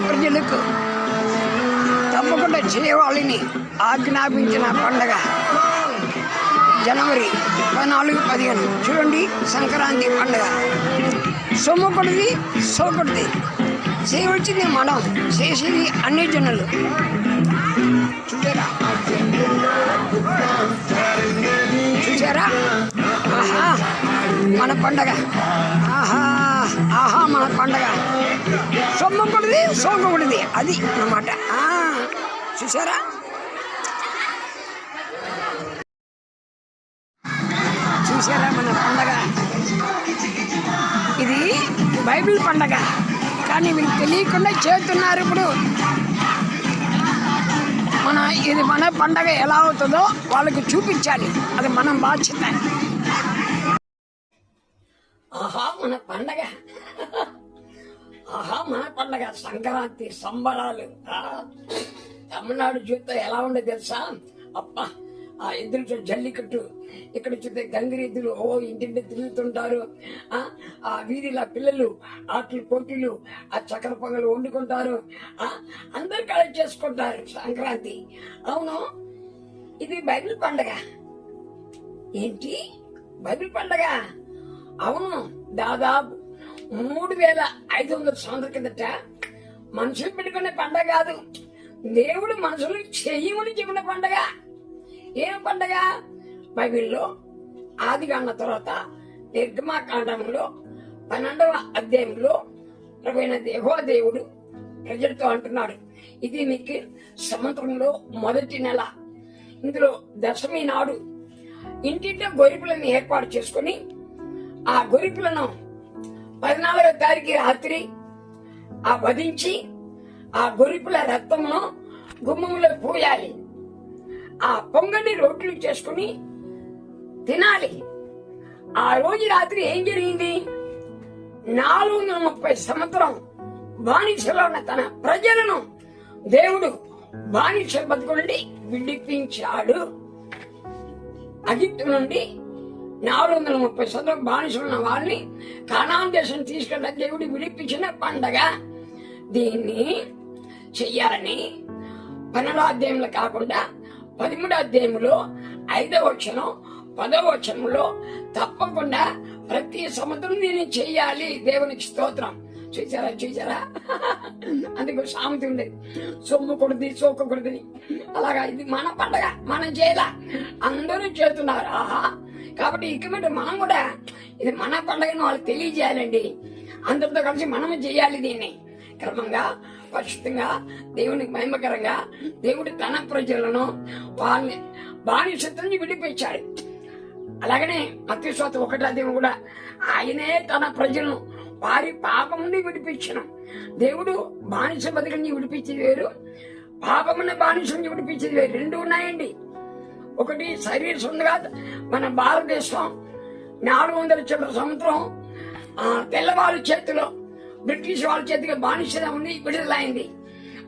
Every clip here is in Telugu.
ప్రజలకు తప్పకుండా చేయవాలని ఆజ్ఞాపించిన పండగ జనవరి పద్నాలుగు పదిహేను. చూడండి సంక్రాంతి పండగ. సొమ్ముకుడిది సోకుడిది. చేయవచ్చింది మనం చేసేది అన్ని జనులు. చూసారా? చూసారా? ఆహా మన పండగ. ఆహా ఆహా మన పండగ. సొమ్ముకుడిది సోకుడిది అది అన్నమాట. చూసారా చూసారా మన పండగ? ఇది బైబిల్ పండగ. కానీ వీళ్ళు తెలియకుండా చేస్తున్నారు ఇప్పుడు. మన ఇది మన పండగ ఎలా అవుతుందో వాళ్ళకి చూపించాలి. అది మనం బాధ్యత. ఆహా మన పండగ. ఆహా మన పండగ సంక్రాంతి సంబరాలు తమిళనాడు చూస్తే ఎలా ఉండే తెలుసా? అప్ప ఆ ఎద్దులు చూ- జల్లికట్టు. ఇక్కడ చూస్తే గంగిరెద్దులు ఓ ఇంటింటి తిరుగుతుంటారు. ఆ, వీధిలో పిల్లలు ఆటలు పోటీలు ఆ చక్కెర పొంగలు వండుకుంటారు. ఆ, అందరు కలెక్ట్ చేసుకుంటారు సంక్రాంతి. అవును ఇది బైబిల్ పండగ. ఏంటి? బైబిల్ పండగ? అవును దాదాపు మూడు వేల ఐదు వందల సంవత్సరాల కిందట మనుషులు పెట్టుకునే పండగ కాదు. దేవుడు మనుషులు చెయ్యమని చెప్పిన పండగ. ఏం పండగ? బైబిల్లో ఆది అన్న తర్వాత నిర్గమాకాండంలో పన్నెండవ అధ్యాయంలో ప్రవీణ దేవో దేవుడు ప్రజలతో అంటున్నాడు. ఇది మీకు సంవత్సరంలో మొదటి నెల. ఇందులో దశమి నాడు ఇంటింటి గొరిపులను ఏర్పాటు చేసుకుని ఆ గొరిపులను పద్నాలుగో తారీఖు రాత్రి ఆ వధించి ఆ గొరిపుల రక్తమును గుమ్మంలో పోయాలి. ఆ పొంగని రోట్లు చేసుకుని తినాలి. ఆ రోజు రాత్రి ఏం జరిగింది? నాలుగు వందల ముప్పై సంవత్సరం బానిసలో ఉన్న తన ప్రజలను దేవుడు బానిస బతుకుండి విడిపించాడు. అగిత్తు నుండి నాలుగు వందల ముప్పై సంవత్సరం బానిసలు ఉన్న వాళ్ళని కానాన్ దేశం తీసుకెళ్ళ దేవుడు విడిపించిన పండగ. దీన్ని చెయ్యాలని పన్నెండో అధ్యాయంలో కాకుండా పదమూడో అధ్యాయంలో ఐదవ వచనం పదవ వచనంలో తప్పకుండా ప్రతి సంవత్సరం దీన్ని చెయ్యాలి. దేవునికి స్తోత్రం. చూసారా చూసారా? అందుకు సామెత ఉండేది సొమ్ము కొడుది అలాగా ఇది మన పండగ మనం చేయాల అందరూ చేస్తున్నారు. ఆహా కాబట్టి ఇక మీద మనం కూడా ఇది మన పండుగను వాళ్ళకి తెలియజేయాలండి. అందరితో కలిసి మనము చేయాలి దీన్ని. క్రమంగా పరిశుద్ధంగా దేవునికి మహిమకరంగా దేవుడు తన ప్రజలను వాళ్ళని బానిసత్వం విడిపించాడు అలాగనే మత్స్యోత ఒకటా దేవుడు కూడా ఆయనే తన ప్రజలను వారి పాపం నుండి విడిపించను. దేవుడు బానిస బతుకు విడిపించేది వేరు పాపమున్న బానిస విడిపించేది వేరు. రెండు ఉన్నాయండి. ఒకటి శరీర ఉండగా మన భారతదేశం నాలుగు వందల చిల్లర సంవత్సరం ఆ, చేతిలో బ్రిటిష్ వాళ్ళ చేతిగా బానిసగా ఉంది విడుదలైంది.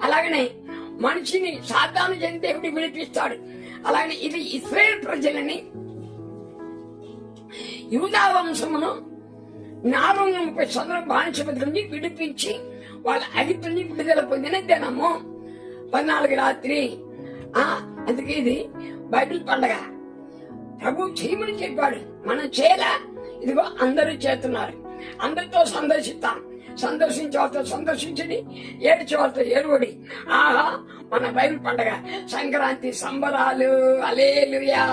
అలాగనే మనిషిని సాధారణ చేతి ఒకటి విడిపిస్తాడు. అలాగనే ఇది ఇస్రాయేల్ ప్రజలని యూదా వంశమును నాలుగు వందల ముప్పై సంవత్సరం బానిస నుంచి విడిపించి వాళ్ళ అగిత్తుల విడుదల పొందిన దినము. పద్నాలుగు రాత్రి. అందుకే ఇది బైబిల్ పండగ ప్రభు చేయమని చెప్పాడు మనం చేయలే ఇదిగో అందరూ చేస్తున్నారు. అందరితో సందర్శిస్తాం. సందర్శించే వాళ్ళతో సందర్శించండి. ఏడ్చే వాళ్ళతో ఏడువడి. ఆహా మన బైబిల్ పండగ. సంక్రాంతి సంబరాలు. అలేలుయా